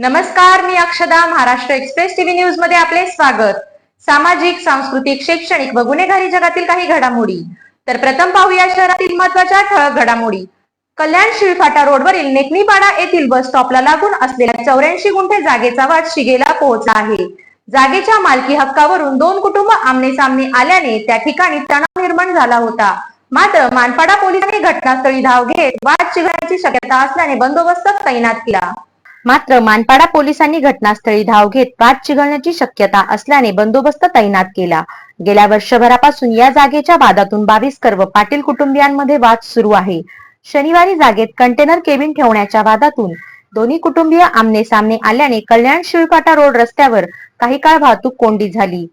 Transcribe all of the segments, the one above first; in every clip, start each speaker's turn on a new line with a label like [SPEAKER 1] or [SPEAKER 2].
[SPEAKER 1] नमस्कार मी अक्षदा Maharashtra express TV न्यूजमध्ये आपले स्वागत. सामाजिक सांस्कृतिक शैक्षणिक व गुन्हेगारी जगातील काही घडामोडी. तर प्रथम पाहूया शहरातील महत्त्वाच्या ठळक घडामोडी. कल्याण शिळफाटा रोडवरील नेकनीपाडा येथील बस स्टॉपला लागून असलेल्या चौऱ्याऐंशी गुंठे जागेचा वाद शिगेला पोहोचला आहे. जागेच्या मालकी हक्कावरून दोन कुटुंब आमने सामने आल्याने त्या ठिकाणी तणाव निर्माण झाला होता. मात्र मानपाडा पोलिसांनी घटनास्थळी धाव घेत वाद शिघण्याची शक्यता असल्याने बंदोबस्त तैनात केला. मात्र मानपाडा पोलिसांनी घटनास्थळी धाव घेत वाद चिघळण्याची शक्यता असल्याने बंदोबस्त तैनात केला. गेल्या वर्षभरापासून या जागेच्या वादातून बावीसकर व पाटील कुटुंबियांमध्ये वाद सुरू आहे. शनिवारी जागेत कंटेनर केबिन ठेवण्याच्या वादातून दोन्ही कुटुंबीय आमने सामने आल्याने कल्याण शिळपाटा रोड रस्त्यावर काही काळ वाहतूक कोंडी झाली.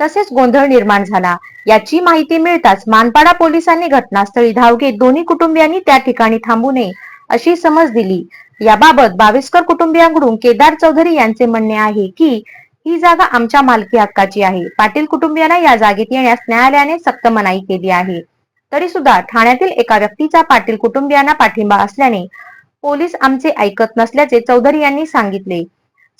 [SPEAKER 1] तसेच गोंधळ निर्माण झाला. याची माहिती मिळताच मानपाडा पोलिसांनी घटनास्थळी धाव घेत दोन्ही कुटुंबियांनी त्या ठिकाणी थांबू नये अशी समज दिली. याबाबत बावीसकर कुटुंबियांकडून केदार चौधरी यांचे म्हणणे आहे की ही जागा आमच्या मालकी हक्काची आहे. पाटील कुटुंबियांना या जागेत येण्यास न्यायालयाने सक्त मनाई केली आहे. तरी सुद्धा ठाण्यातील एका व्यक्तीचा पाटील कुटुंबियांना पाठिंबा असल्याने पोलीस आमचे ऐकत नसल्याचे चौधरी यांनी सांगितले.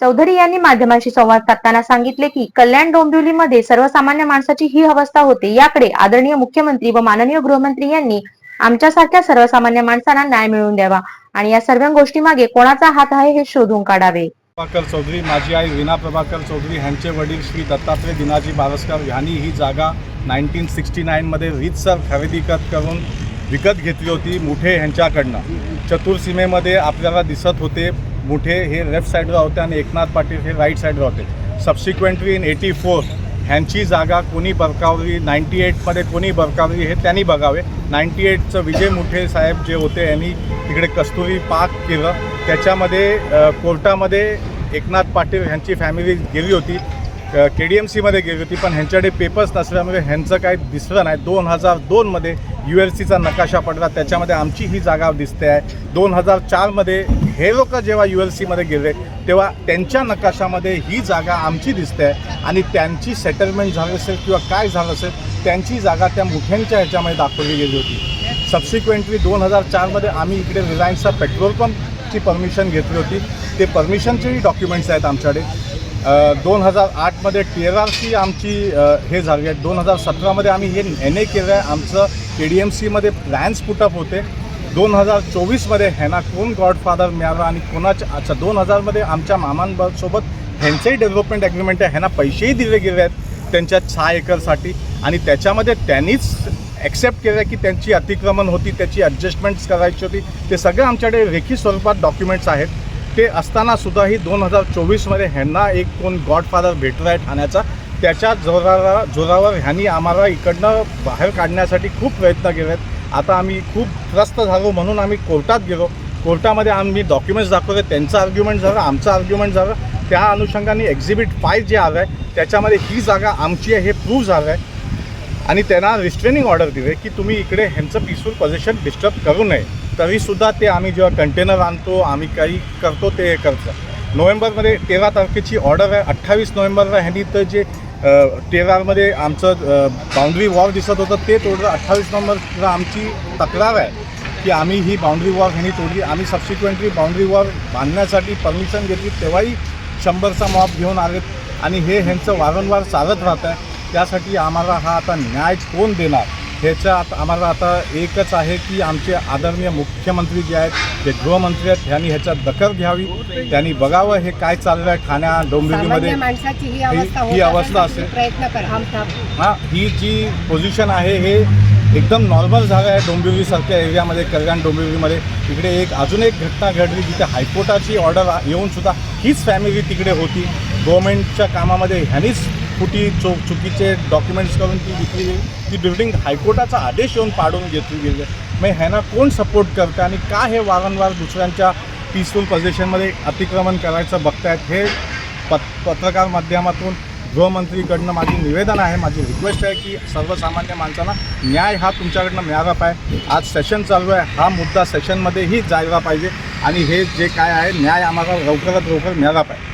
[SPEAKER 1] चौधरी यांनी माध्यमांशी संवाद साधताना सांगितले की कल्याण डोंबिवलीमध्ये सर्वसामान्य माणसाची ही अवस्था होते. याकडे आदरणीय मुख्यमंत्री व माननीय गृहमंत्री यांनी आमच्यासारख्या सर्वसामान्य माणसांना न्याय मिळवून द्यावा. आणि या सर्व गोष्टी मागे कोणाचा हात आहे हे शोधून काढावे.
[SPEAKER 2] प्रभाकर चौधरी माझी आई विना प्रभाकर चौधरी ह्यांचे वडील श्री दत्तात्रय दिनाजी बारसकर यांनी ही जागा नाईन्टीन सिक्स्टी नाईनमध्ये रीतसर खरेदी खत करून विकत घेतली होती मुठे ह्यांच्याकडनं. चतुर्सीमेमध्ये आपल्याला दिसत होते मुठे हे लेफ्ट साईडला होते आणि एकनाथ पाटील हे राईट साईडला होते. सबसिक्वेंटली इन एटी फोर ह्यांची जागा कोणी बरकावली नाईन्टी एटमध्ये कोणी बरकावली हे त्यांनी बघावे. नाईन्टी एटचं विजय मुठे साहेब जे होते यांनी तिकडे कस्तुरी पार्क केलं. त्याच्यामध्ये कोर्टामध्ये एकनाथ पाटील ह्यांची फॅमिली गेली होती. के डी एम सीमध्ये गेली होती पण ह्यांच्याकडे पेपर्स नसल्यामुळे ह्यांचं काही दिसलं नाही. दोन हजार दोनमध्ये यू एल सीचा नकाशा पडला. त्याच्यामध्ये आमची ही जागा दिसते आहे. दोन हजार चारमध्ये हे लोक जेव्हा यू एल सीमध्ये गेले तेव्हा त्यांच्या नकाशामध्ये ही जागा आमची दिसते आहे आणि त्यांची सेटलमेंट झाली असेल किंवा काय झालं असेल त्यांची जागा त्या मुठ्यांच्या ह्याच्यामध्ये दाखवली गेली होती. सबसिक्वेंटली दोन हजार चारमध्ये आम्ही इकडे रिलायन्सचा पेट्रोल पंपची परमिशन घेतली होती. ते परमिशनचेही डॉक्युमेंट्स आहेत आमच्याकडे. दोन हजार आठमध्ये टी आर आर सी आमची हे झाली आहे. दोन हजार सतरामध्ये आम्ही हे एन ए केलं आहे आमचं के डी एम सीमध्ये प्लॅन्स पुटअप होते. दोन हजार चोवीसमध्ये ह्यांना कोण गॉडफादर मिळाला आणि कोणाच्या अच्छा दोन हजारमध्ये आमच्या मामांसोबत ह्यांचेही डेव्हलपमेंट ॲग्रीमेंट आहे ह्यांना पैसेही दिले गेले आहेत त्यांच्या सहा एकरसाठी. आणि त्याच्यामध्ये त्यांनीच ॲक्सेप्ट केलं की त्यांची अतिक्रमण होती त्याची ॲडजस्टमेंट्स करायची होती. ते सगळं आमच्याकडे रेखी स्वरूपात डॉक्युमेंट्स आहेत. ते असताना सुद्धाही दोन हजार चोवीसमध्ये ह्यांना एक कोण गॉडफादर भेटला आहे ठाण्याचा. त्याच्या जोराला जोरावर ह्यांनी आम्हाला इकडनं बाहेर काढण्यासाठी खूप प्रयत्न केले आहेत आता आम्ही खूप त्रस्त झालो म्हणून आम्ही कोर्टात गेलो. कोर्टामध्ये आम्ही डॉक्युमेंट्स दाखवले त्यांचं आर्ग्युमेंट झालं आमचं आर्ग्युमेंट झालं. त्या अनुषंगाने एक्झिबिट फाय जे आलं आहे त्याच्यामध्ये ही जागा आमची आहे हे प्रूव्ह झालं आहे आणि त्यांना रिस्ट्रेनिंग ऑर्डर दिले की तुम्ही इकडे ह्यांचं पीसफुल पोझिशन डिस्टर्ब करू नये. तरीसुद्धा ते आम्ही जेव्हा कंटेनर आणतो आम्ही काही करतो ते हे करतं. नोव्हेंबरमध्ये तेरा तारखेची ऑर्डर आहे अठ्ठावीस नोव्हेंबरला ह्यांनी तर जे तेरामध्ये आमचं बाउंड्री वॉर दिसत होतं ते तोडलं. अठ्ठावीस नंबरला आमची तक्रार आहे की आम्ही ही बाउंड्री वॉल ह्यांनी तोडली. आम्ही सबसिक्वेंटली बाउंड्री वॉल बांधण्यासाठी परमिशन घेतली. तेव्हाही शंभरचा मॉप घेऊन आलेत आणि हे ह्यांचं वारंवार चालत राहत आहे त्यासाठी आम्हाला हा आता न्याय कोण देणार? ह्याच्यात आम्हाला आता एकच आहे की आमचे आदरणीय मुख्यमंत्री जे आहेत ते गृहमंत्री आहेत ह्यांनी ह्याच्यात दखल घ्यावी. त्यांनी बघावं हे काय चाललं आहे ठाण्या डोंबिवलीमध्ये.
[SPEAKER 3] ही अवस्था असेल
[SPEAKER 2] हां ही जी पोझिशन आहे हे एकदम नॉर्मल झालं आहे डोंबिवलीसारख्या एरियामध्ये कल्याण डोंबिवलीमध्ये. तिकडे एक अजून एक घटना घडली जिथे हायकोर्टाची ऑर्डर येऊन सुद्धा हीच फॅमिली तिकडे होती. गव्हर्मेंटच्या कामामध्ये ह्यांनीच फुटी चो चुकीचे डॉक्युमेंट्स करून ती विकली गेली. ती बिल्डिंग हायकोर्टाचा आदेश येऊन पाडून घेतली गेली. आहे मग ह्यांना कोण सपोर्ट करतं आणि का हे वारंवार दुसऱ्यांच्या पीसफुल पोझिशनमध्ये अतिक्रमण करायचं बघतायत हे पत पत्रकार माध्यमातून गृहमंत्रीकडनं माझी निवेदन आहे. माझी रिक्वेस्ट आहे की सर्वसामान्य माणसांना न्याय हा तुमच्याकडनं मिळाला पाहिजे. आज सेशन चालू आहे. हा मुद्दा सेशनमध्येही जायला पाहिजे. आणि हे जे काय आहे न्याय आम्हाला लवकरात लवकर मिळाला पाहिजे.